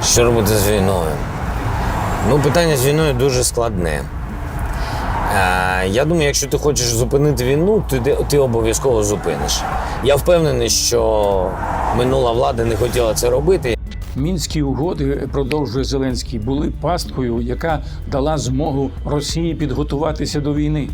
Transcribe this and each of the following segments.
Що робити з війною? Ну, питання з війною дуже складне. Е, я думаю, якщо ти хочеш зупинити війну, ти, ти обов'язково зупиниш. Я впевнений, що минула влада не хотіла це робити. Мінські угоди продовжує Зеленський були пасткою, яка дала змогу Росії підготуватися до війни.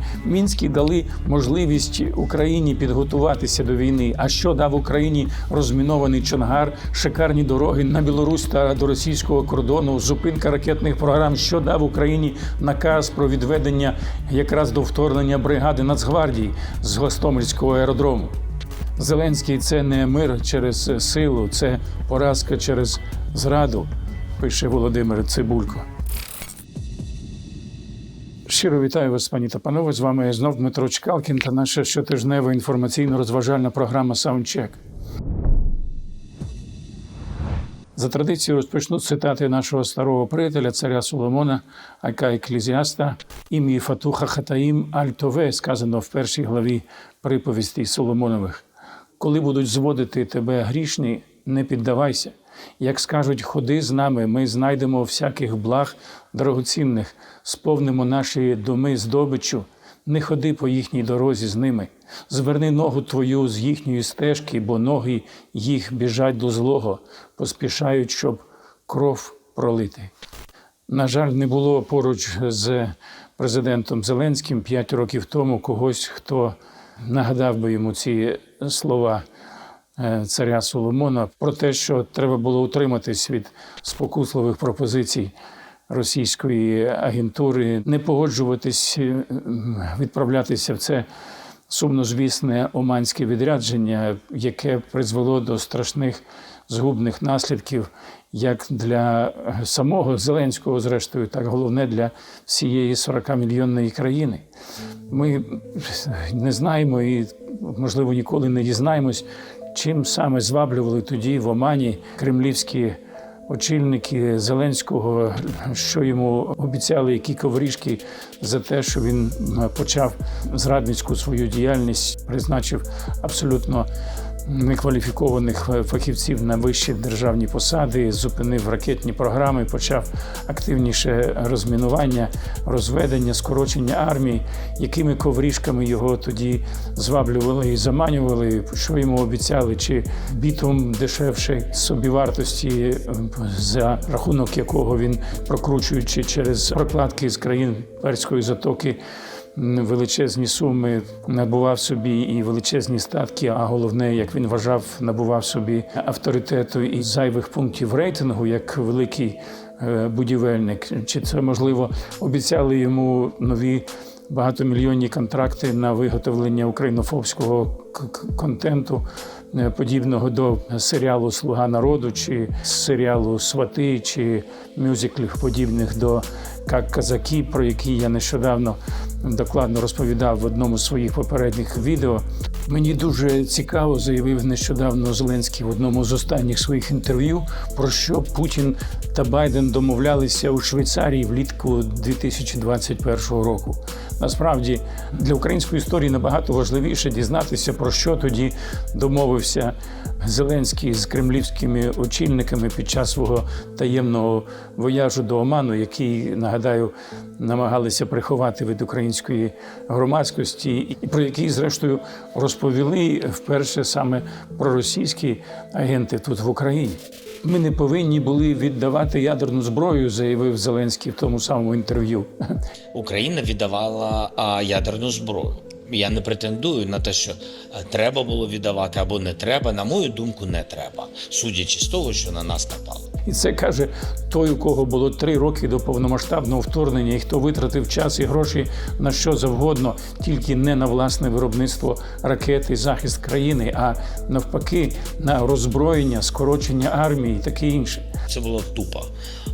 Мінські дали можливість Україні підготуватися до війни. А що дав Україні розмінований Чонгар, шикарні дороги на Білорусь та до російського кордону, зупинка ракетних програм, що дав Україні наказ про відведення якраз до вторгнення бригади Нацгвардії з Гостомельського аеродрому. Зеленський це не мир через силу, це поразка через зраду, пише Володимир Цибулько. Щиро вітаю вас, пані та панове. З вами знов Дмитро Чкалкін та наша щотижнева інформаційно-розважальна програма Саундчек. За традицією розпочну цитати нашого старого приятеля, царя Соломона, Айка Еклезіаста, ім'ї Фатуха Хатаїм Альтове, сказано в першій главі приповісті Соломонових. Коли будуть зводити тебе грішні, не піддавайся. Як скажуть, ходи з нами, ми знайдемо всяких благ дорогоцінних, сповнимо наші доми здобиччю. Не ходи по їхній дорозі з ними. Зверни ногу твою з їхньої стежки, бо ноги їх біжать до злого, поспішають, щоб кров пролити. На жаль, не було поруч з президентом Зеленським п'ять років тому когось, хто нагадав би йому ці слова е, царя Соломона про те, що треба було утриматись від спокусливих пропозицій російської агентури, не погоджуватись, е, відправлятися в це сумнозвісне оманське відрядження, яке призвело до страшних згубних наслідків як для самого Зеленського, зрештою, так головне для всієї 40-мільйонної країни. Ми не знаємо і, можливо, ніколи не дізнаємось, чим саме зваблювали тоді в Омані кремлівські очільники Зеленського, що йому обіцяли які ковріжки за те, що він почав зрадницьку свою діяльність, призначив абсолютно некваліфікованих е, фахівців на вищі державні посади, зупинив ракетні програми, почав активніше розмінування, розведення, скорочення армії, якими коврішками його тоді зваблювали і заманювали, що йому обіцяли, чи бітум дешевше собівартості, е, за рахунок якого він прокручуючи через прокладки з країн Перської затоки величезні суми набував собі і величезні статки. А головне, як він вважав, набував собі авторитету і зайвих пунктів рейтингу як великий е, будівельник. Чи це можливо обіцяли йому нові? Багатомільйонні контракти на виготовлення українофобського контенту, е, подібного до серіалу Слуга народу чи серіалу Свати чи мюзиклів, подібних до «Как казаки, про які я нещодавно докладно розповідав в одному з своїх попередніх відео. Мені дуже цікаво заявив нещодавно Зеленський в одному з останніх своїх інтерв'ю, про що Путін та Байден домовлялися у Швейцарії влітку 2021 року. Насправді для української історії набагато важливіше дізнатися, про що тоді домовився Зеленський з кремлівськими очільниками під час свого таємного вояжу до Оману, який нагадаю намагалися приховати від української громадськості, і про який, зрештою, розповіли вперше саме проросійські агенти тут в Україні. Ми не повинні були віддавати ядерну зброю, заявив Зеленський в тому самому інтерв'ю. Україна віддавала ядерну зброю. Я не претендую на те, що е, треба було віддавати або не треба. На мою думку, не треба, судячи з того, що на нас напали. І це каже той, у кого було три роки до повномасштабного вторгнення, і хто витратив час і гроші на що завгодно, тільки не на власне виробництво ракет і захист країни, а навпаки, на роззброєння, скорочення армії і таке інше. Це було тупо,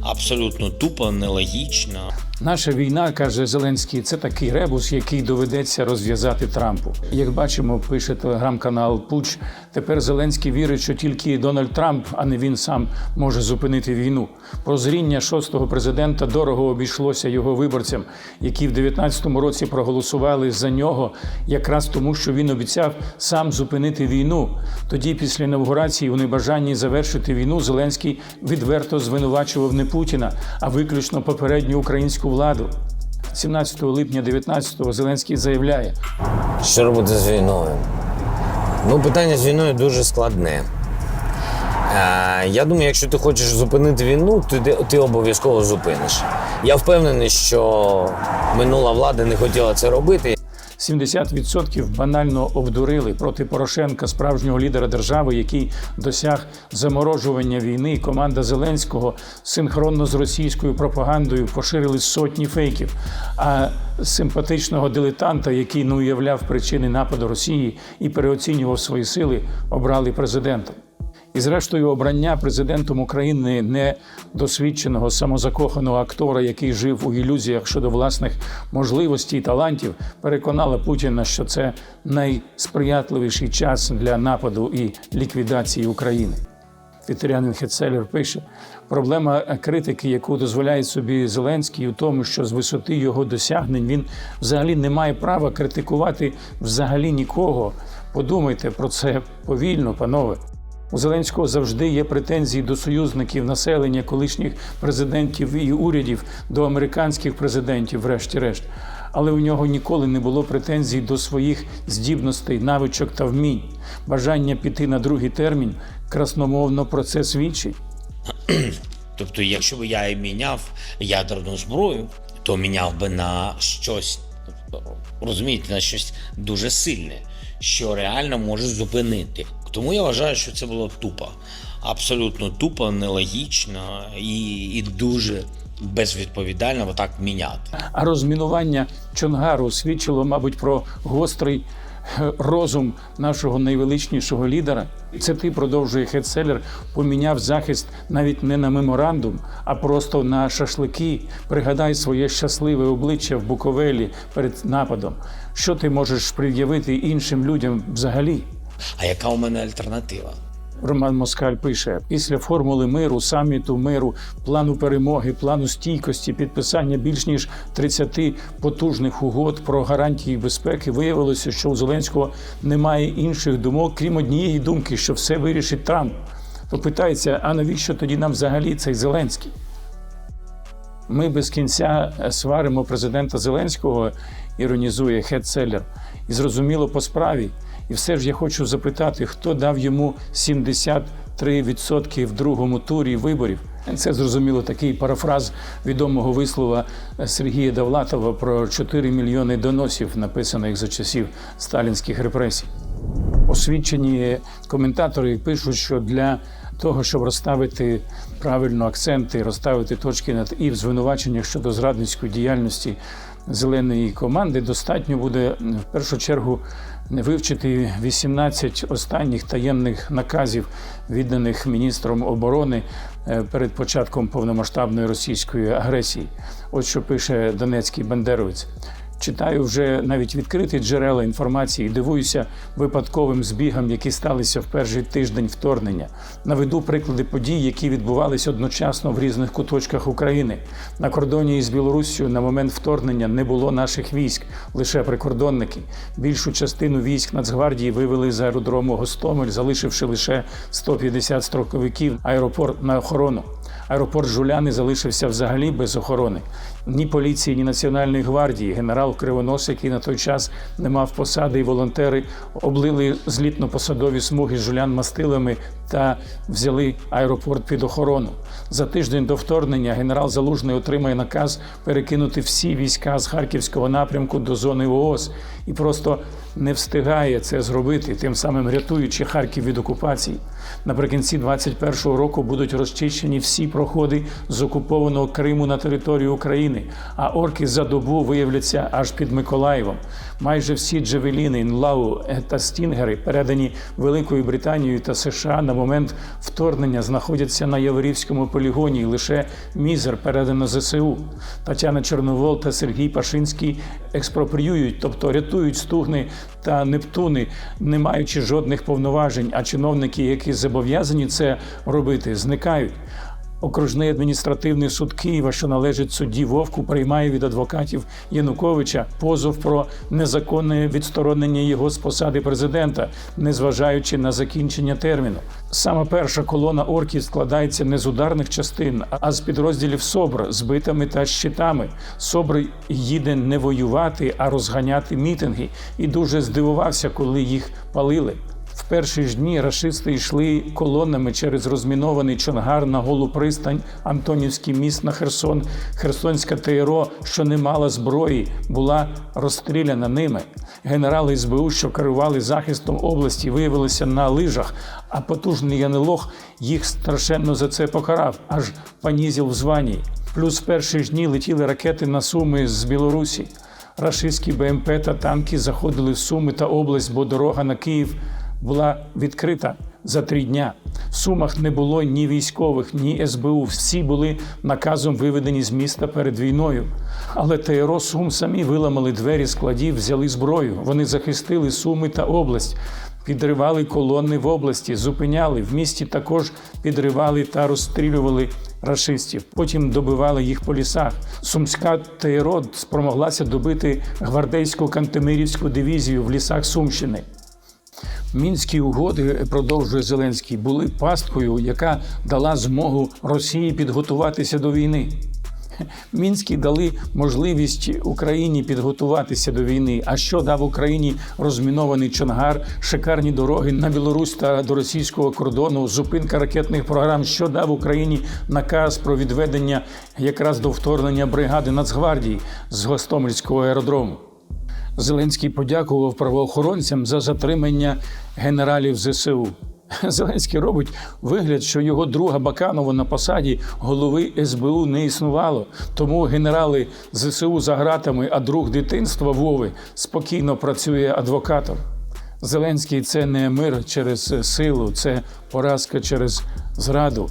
абсолютно тупо, нелогічно. Наша війна, каже Зеленський, це такий ребус, який доведеться розв'язати Трампу. Як бачимо, пише телеграм-канал Пуч. Тепер Зеленський вірить, що тільки Дональд Трамп, а не він сам, може зупинити війну. Прозріння шостого президента дорого обійшлося його виборцям, які в 19-му році проголосували за нього, якраз тому, що він обіцяв сам зупинити війну. Тоді, після інавгурації, у небажанні завершити війну, Зеленський відверто звинувачував не Путіна, а виключно попередню українську владу. 17 липня 19-го Зеленський заявляє: Що робити з війною? Ну, питання з війною дуже складне. Е, я думаю, якщо ти хочеш зупинити війну, то ти, ти обов'язково зупиниш. Я впевнений, що минула влада не хотіла це робити. 70% банально обдурили проти Порошенка, справжнього лідера держави, який досяг заморожування війни. Команда Зеленського синхронно з російською пропагандою поширили сотні фейків. А симпатичного дилетанта, який не уявляв причини нападу Росії і переоцінював свої сили, обрали президентом. І, зрештою, обрання президентом України не досвідченого самозакоханого актора, який жив у ілюзіях щодо власних можливостей і талантів, переконала Путіна, що це найсприятливіший час для нападу і ліквідації України. Вітеріанин Хетцелер пише: проблема критики, яку дозволяє собі Зеленський, у тому, що з висоти його досягнень він взагалі не має права критикувати взагалі нікого. Подумайте про це повільно, панове. У Зеленського завжди є претензії до союзників населення, колишніх президентів і урядів, до американських президентів, врешті-решт. Але у нього ніколи не було претензій до своїх здібностей, навичок та вмінь. Бажання піти на другий термін красномовно про це свідчить. Тобто, якщо б я і міняв ядерну зброю, то міняв би на щось, розумієте, на щось дуже сильне, що реально може зупинити. Тому я вважаю, що це було тупо. Абсолютно тупо, нелогічно і, і дуже безвідповідально отак міняти. А розмінування Чонгару свідчило, мабуть, про гострий е, розум нашого найвеличнішого лідера. Це ти продовжує Хедселер, поміняв захист навіть не на меморандум, а просто на шашлики. Пригадай своє щасливе обличчя в Буковелі перед нападом. Що ти можеш пред'явити іншим людям взагалі? А яка у мене альтернатива? Роман Москаль пише: після формули миру, саміту миру, плану перемоги, плану стійкості, підписання більш ніж 30 потужних угод про гарантії безпеки, виявилося, що у Зеленського немає інших думок, крім однієї думки, що все вирішить Трамп. То питається, а навіщо тоді нам взагалі цей Зеленський? Ми без кінця сваримо президента Зеленського, іронізує Хедселер, і зрозуміло по справі. І все ж я хочу запитати, хто дав йому 73% в другому турі виборів. Це зрозуміло такий парафраз відомого вислова Сергія Довлатова про 4 мільйони доносів, написаних за часів сталінських репресій. Освічені коментатори пишуть, що для того, щоб розставити правильно акценти, розставити точки над і в звинуваченнях щодо зрадницької діяльності зеленої команди, достатньо буде в першу чергу вивчити 18 останніх таємних наказів, відданих міністром оборони е, перед початком повномасштабної російської агресії. От що пише Донецький бандеровець. Читаю вже навіть відкриті джерела інформації, дивуюся випадковим збігам, які сталися в перший тиждень вторгнення. Наведу приклади подій, які відбувалися одночасно в різних куточках України. На кордоні із Білоруссю на момент вторгнення не було наших військ, лише прикордонники. Більшу частину військ Нацгвардії вивели з аеродрому Гостомель, залишивши лише 150 строковиків аеропорт на охорону. Аеропорт Жуляни залишився взагалі без охорони. Ні поліції, ні Національної гвардії. Генерал Кривонос, який на той час не мав посади, і волонтери облили злітно-посадові смуги жулян мастилами та взяли аеропорт під охорону. За тиждень до вторгнення генерал Залужний отримає наказ перекинути всі війська з харківського напрямку до зони ООС і просто не встигає це зробити, тим самим рятуючи Харків від окупації. Наприкінці 21-го року будуть розчищені всі проходи з окупованого Криму на територію України, а орки за добу виявляться аж під Миколаєвом. Майже всі джевеліни, Нлау та Стінгери, передані Великою Британією та США на момент вторгнення, знаходяться на Яворівському полігоні. Лише мізер передано ЗСУ. Тетяна Чорновол та Сергій Пашинський експропріюють, тобто рятують стугни та Нептуни, не маючи жодних повноважень. А чиновники, які зобов'язані це робити, зникають. Окружний адміністративний суд Києва, що належить судді Вовку, приймає від адвокатів Януковича позов про незаконне відсторонення його з посади президента, незважаючи на закінчення терміну. Саме перша колона орків складається не з ударних частин, а з підрозділів СОБР з битами та щитами. СОБР їде не воювати, а розганяти мітинги, і дуже здивувався, коли їх палили. Перші ж дні рашисти йшли колонами через розмінований Чонгар на голу пристань, Антонівський міст на Херсон, Херсонська ТРО, що не мала зброї, була розстріляна ними. Генерали СБУ, що керували захистом області, виявилися на лижах, а потужний Янилох їх страшенно за це покарав, аж понізив в званні. Плюс в перші ж дні летіли ракети на Суми з Білорусі. Рашистські БМП та танки заходили в Суми та область, бо дорога на Київ була відкрита за три дня. В Сумах не було ні військових, ні СБУ. Всі були наказом виведені з міста перед війною. Але ТРО Сум самі виламали двері складів, взяли зброю. Вони захистили Суми та область. Підривали колони в області, зупиняли в місті. Також підривали та розстрілювали рашистів. Потім добивали їх по лісах. Сумська ТРО спромоглася добити гвардейську кантемирівську дивізію в лісах Сумщини. Мінські угоди продовжує Зеленський, були пасткою, яка дала змогу Росії підготуватися до війни. Мінські дали можливість Україні підготуватися до війни. А що дав Україні розмінований Чонгар, шикарні дороги на Білорусь та до російського кордону, зупинка ракетних програм, що дав Україні наказ про відведення якраз до вторгнення бригади Нацгвардії з Гостомельського аеродрому. Зеленський подякував правоохоронцям за затримання генералів ЗСУ. Зеленський робить вигляд, що його друга Баканова на посаді голови СБУ не існувало. Тому генерали ЗСУ за ґратами, а друг дитинства Вови спокійно працює адвокатом. Зеленський це не мир через силу, це поразка через зраду,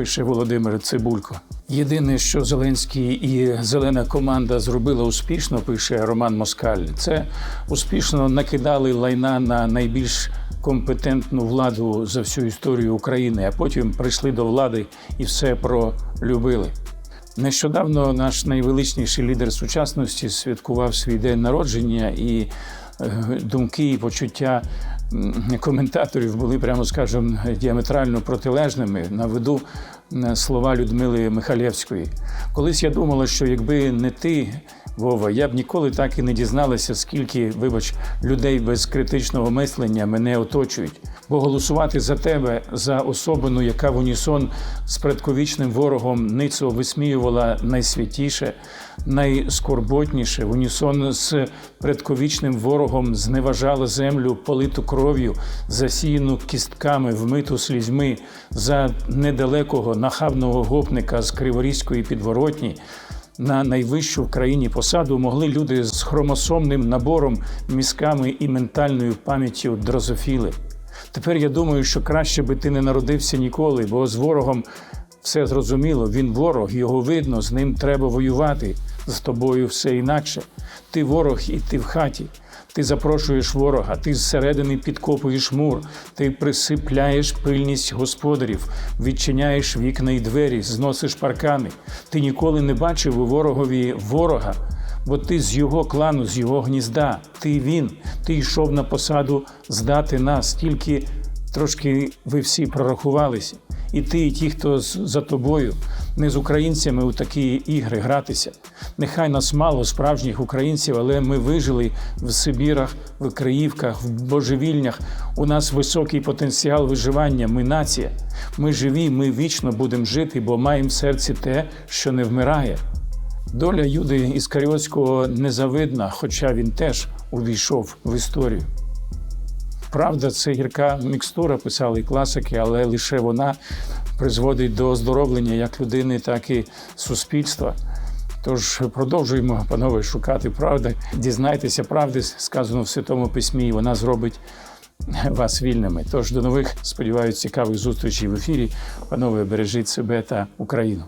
пише Володимир Цибулько. Єдине, що Зеленський і зелена команда зробила успішно, пише Роман Москаль, це успішно накидали лайна на найбільш компетентну владу за всю історію України, а потім прийшли до влади і все пролюбили. Нещодавно наш найвеличніший лідер сучасності святкував свій день народження, і е, думки і почуття коментаторів були, прямо скажемо, діаметрально протилежними. Наведу слова Людмили Михалєвської. Колись я думала, що якби не ти. Вова, я б ніколи так і не дізналася, скільки, вибач, людей без критичного мислення мене оточують. Бо голосувати за тебе, за особину, яка в унісон з предковічним ворогом ницо висміювала найсвятіше, найскорботніше, в унісон з предковічним ворогом зневажала землю, политу кров'ю, засіяну кістками, вмиту слізьми за недалекого нахабного гопника з Криворізької підворотні на найвищу в країні посаду могли люди з хромосомним набором, мізками і ментальною пам'яттю дрозофіли. Тепер я думаю, що краще би ти не народився ніколи, бо з ворогом все зрозуміло. Він ворог, його видно, з ним треба воювати. З тобою все інакше. Ти ворог, і ти в хаті. Ти запрошуєш ворога, ти зсередини підкопуєш мур, ти присипляєш пильність господарів, відчиняєш вікна й двері, зносиш паркани. Ти ніколи не бачив у ворогові ворога, бо ти з його клану, з його гнізда. Ти він, ти йшов на посаду здати нас, тільки трошки ви всі прорахувалися. І ти, і ті, хто за тобою, не з українцями у такі ігри гратися. Нехай нас мало справжніх українців, але ми вижили в Сибірах, в Криївках, в божевільнях. У нас високий потенціал виживання. Ми нація. Ми живі, ми вічно будемо жити, бо маємо в серці те, що не вмирає. Доля Юди Іскаріотського незавидна, хоча він теж увійшов в історію. правда, це гірка мікстура, писали класики, але лише вона призводить до оздоровлення як людини, так і суспільства. Тож продовжуємо, панове, шукати правди. Дізнайтеся правди, сказано в Святому Письмі, і вона зробить вас вільними. Тож до нових, сподіваюся, цікавих зустрічей в ефірі. Панове, бережіть себе та Україну.